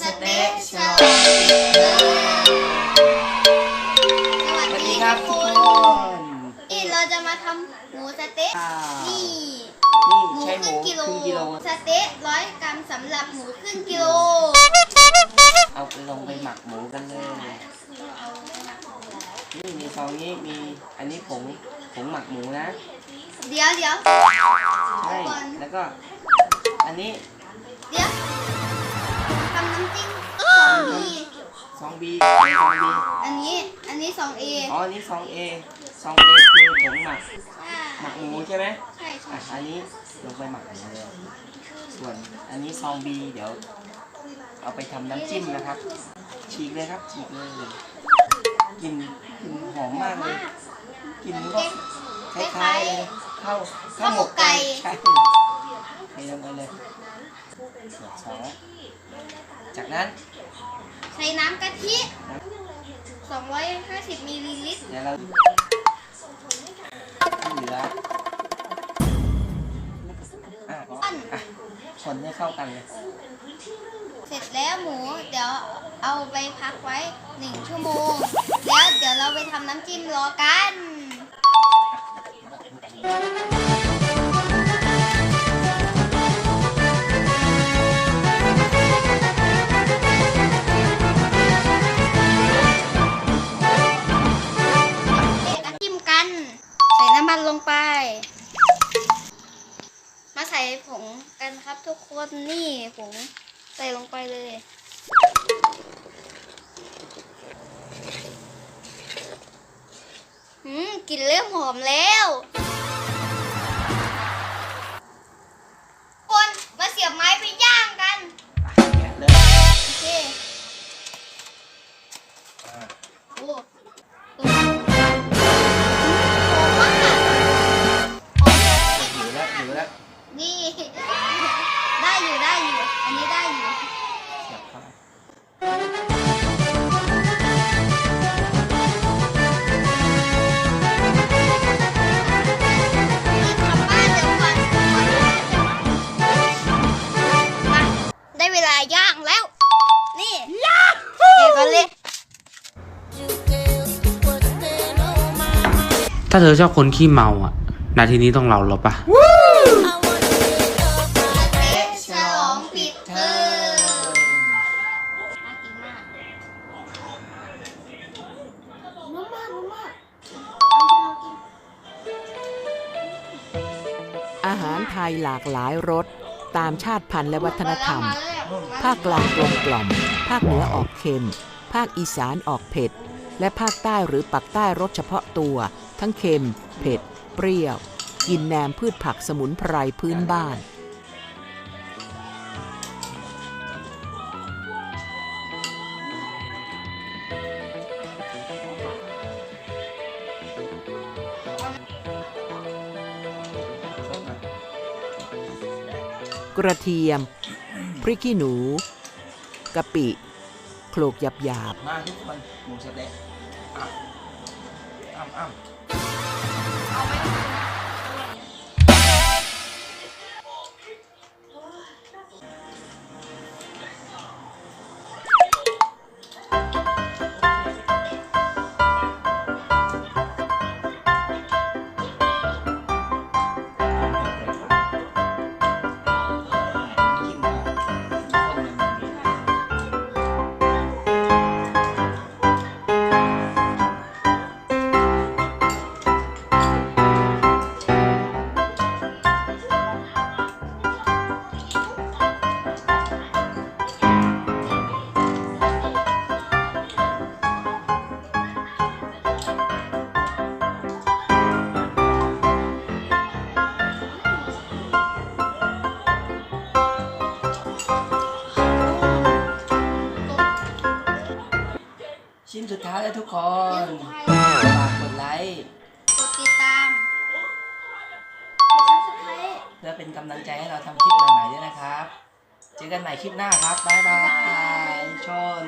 สเต๊ะฉลองสวัสวัสสดีดีคครัรับบทุทุกกคคนนนี่เราจะมาทำหมูสะเต๊ะอ้าวนี่นี่หมูใช้คหรึ่มูงกิโลครึ่งกิโลสะเต๊ะร้อยกรัมสำหรับหมูครึ่งกิโล เอาไปลงไปหมักหมูกันเลยนี่มีซองนี้มีอันนี้ผงผงหมักหมูนะ เดี๋ยวเดี๋ยวใช่แล้วก็ อันนี้ ซองบีซองบีอันนี้ อันนี้สองเออ๋ออันนี้ซองเอซองเอคือผงหมักหมักหมูใช่ไหมใช่ใช่อะอันนี้ลงไปหมักหมูเลยส่วนอันนี้ซองบีเดี๋ยว เอาไปทำน้ำจิ้มนะครับ ฉีกเลยครับฉีกเลยกลินกลินหอมมากเลยกลินก็คล้ายๆเลยข้าวข้าวหมกไก่ใช่เทลงไปเลยเสียบสองจากนั้น ใส่น้ำกะทิ 250มิลลิลิตร เดี๋ยวเราที่เหลืออะอะคนให้เข้ากันเลยเสร็จแล้วหมูเดี๋ยวเอาไปพักไว้หนึ่งชั่วโมง แล้วเดี๋ยวเราไปทำน้ำจิ้มรอกัน ครับ ทุกคนนี่ผงใส่ลงไปเลยหืมกลิ่นเริ่มหอมแล้วคนมาเสียบไม้ไปย่างกัน แกะเลยโอเคอะโอ้หอมมากหอมอยู่แล้วอยู่แล้ว นี่ ได้อยู่ได้อยู่ อันนี้ได้อยู่เสียบเข้าไปทำบ้านเดี๋ยวก่อนมาได้เวลาย่างแล้ว นี่เดี๋ยวก่อนเลย ถ้าเธอชอบคนขี้เมาอะ นาทีนี้ต้องเราแล้วปะ อาหารไทยหลากหลายรสตามชาติพันธุ์และวัฒนธรรม ภาคกลางกลมกล่อม ภาคเหนือออกเค็ม ภาคอีสานออกเผ็ด และภาคใต้หรือปักใต้รสเฉพาะตัว ทั้งเค็ม เผ็ด เปรี้ยว กินแหนมพืชผักสมุนไพรพื้นบ้าน กระเทียม พริกขี้หนู กะปิโขลกหยาบหยาบมาทุกคนหมูสะเต๊ะอ้ำอ้ำอ้ำ ชิ้นสุดท้ายแล้วทุกคนชิ้นสุดท้ายฝากกดไลค์ กดติดตามกด subscribe เพื่อเป็นกำลังใจให้เราทำคลิปใหม่ๆด้วยนะครับ เจอกันใหม่คลิปหน้าครับ บ๊ายบายชน